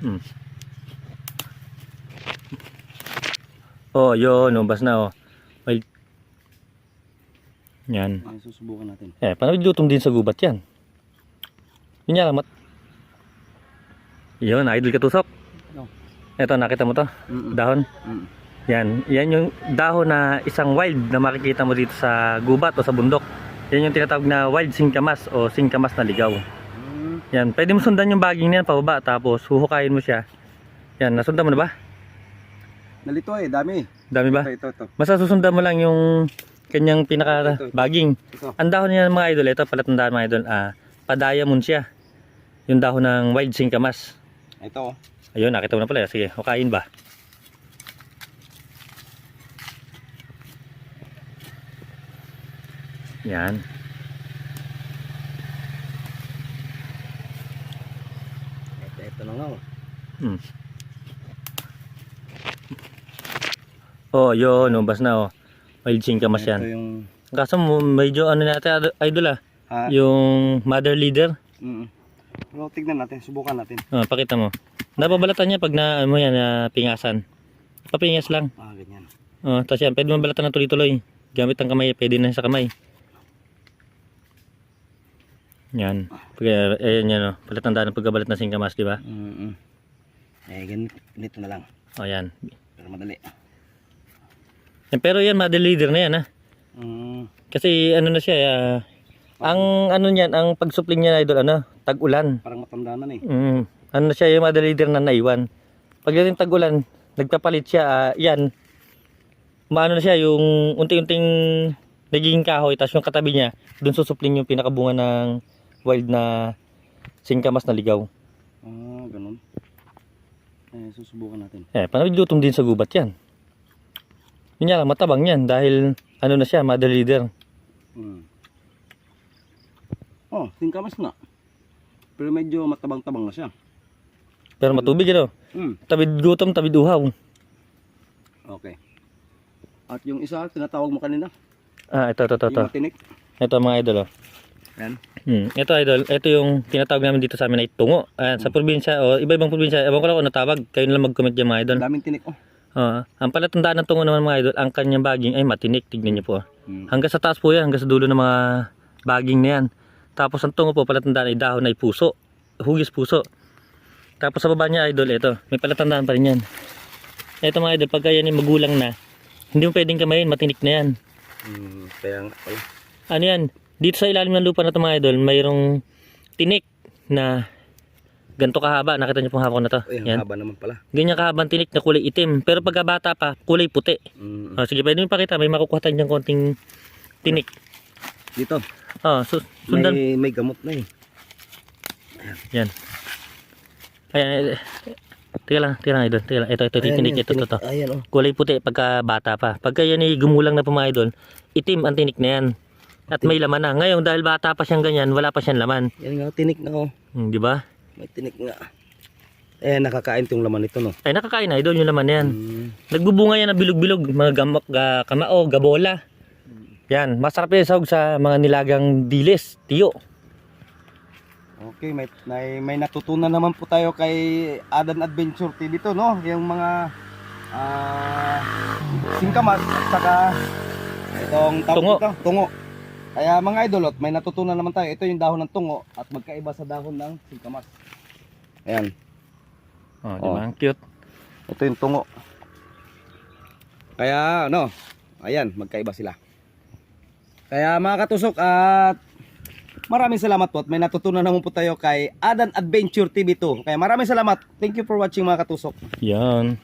Hmm. Oh, yun, ubas na oh. Well, yan. Ay, susubukan natin. Eh, paano lutom din sa gubat yan? Yun yan, mat. Yun, idol katusok. No. Ito, nakita mo to? Mm-mm. Dahon. Mm. Yan, yan yung dahon na isang wild na makikita mo dito sa gubat o sa bundok. Yan yung tinatawag na wild singkamas o singkamas na ligaw. Yan, pwede mo sundan yung baging niyan pababa tapos huhukayin mo siya. Yan, nasundan mo na ba? Nalito eh, dami. Dami ba? Ito, ito, ito. Basta susundan mo lang yung kanyang pinaka Ito, ito. baging. Ito. Ang dahon niya mga idol, ito palatandaan mga idol, ah, padayamon siya. Yung dahon ng wild singkamas. Ito. Ayun, nakita mo na pala. Sige, hukayin ba? Yan. Ito, na oh. Hmm. Oh, yun, ubas na oh. Wild singkamas Ito yan. yung... Kaso medyo ano natin, idol ah. Ha? Yung mother leader. Mm. Pero tignan natin, subukan natin. Oh, pakita mo. Napabalatan niya pag na, ano yan, na pingasan. Papingas lang. Ah, ganyan. Oh, tapos yan, pwede mo balatan ng tuloy-tuloy. Gamit ang kamay, pwede na sa kamay. Yan. Pag, ayan yan, oh. palatandaan ng pagkabalat ng singkamas, di ba? Mm Eh, ganito, ganito na lang. Oh, yan. Pero madali. yan. Pero yan, mother leader na yan, ha? Mm. Kasi ano na siya, ah, ang ano niyan, ang pagsupling niya, idol, ano, tag-ulan. Parang matanda na na eh. Mm. Ano na siya, yung mother leader na naiwan. Pagdating tag-ulan, nagpapalit siya, ah, yan. Maano na siya, yung unti-unting nagiging kahoy, tapos yung katabi niya, dun susupling yung pinakabunga ng wild na singkamas na ligaw. Ah, ganun. Eh, susubukan natin. Eh, paano lutom din sa gubat yan? Yun lang, matabang yan dahil ano na siya, mother leader. Mm. Oh, singkamas nga. Pero medyo matabang-tabang na siya. Pero matubig ano, Mm. tabid gutom, tabid uhaw. Okay. At yung isa, tinatawag mo kanina, Ah, ito, ito, ito, ito. yung matinik. Ito mga idol, oh. Yan. Hmm. Ito idol, ito yung tinatawag namin dito sa amin ay tungo. Ayan, sa probinsya o iba-ibang probinsya, ewan ko lang kung ano tawag, kayo na lang mag-comment dyan mga idol. Daming tinik. Oh. Ah, ang palatandaan ng tungo naman mga idol, ang kanyang baging ay matinik, tignan niyo po. Mm. Hanggang sa taas po yan, hanggang sa dulo ng mga baging na yan. Tapos ang tungo po, palatandaan ay dahon ay puso, hugis puso. Tapos sa baba niya idol, ito, may palatandaan pa rin yan. Ito mga idol, pagka yan ay magulang na, hindi mo pwedeng kamayin, matinik na yan. Mm, kaya nga pala. ano yan, dito sa ilalim ng lupa na ito mga idol, mayroong tinik na ganito kahaba. Nakita niyo pong hawak ko na to. Ay, Yan. haba naman pala. Ganyan kahabang tinik na kulay itim. Pero pagka bata pa, kulay puti. Mm. Oh, sige, pwede mo pakita. May makukuha tayo dyan konting tinik. Dito, Oh, su- sundan. may, may gamot na eh. Yan. Ayan, eh, eh, Teka lang, teka lang idol. Teka lang. Ito, ito, Ayan, tinik. yung Ito, ito, ito. Ayan oh. Kulay puti pagka bata pa. Pagka yan ay gumulang na po mga idol, itim ang tinik na yan. At may laman na. Ngayon, dahil bata pa siyang ganyan, wala pa siyang laman. Yan nga, tinik na oh. Hmm, di ba? May tinik nga. Eh, nakakain tong laman nito no. Ay, nakakain na idol yung laman na yan. Mm. Nagbubunga yan ng bilog-bilog, mga gamak, ga, kamao, gabola. Yan, masarap yan sahog sa mga nilagang dilis, tiyo. Okay, may, may, may natutunan naman po tayo kay Adan Adventure TV to, no? Yung mga ah singkamas at saka itong Tungo. dito, tungo. Kaya mga idolot, may natutunan naman tayo. Ito yung dahon ng tungo at magkaiba sa dahon ng singkamas. Ayan, Oh, di Oh. ba? Ang cute. ito yung tungo. Kaya ano, ayan, magkaiba sila. Kaya mga katusok at maraming salamat po at may natutunan naman po tayo kay Adan Adventure TV 2. Kaya maraming salamat. Thank you for watching mga katusok. Yan.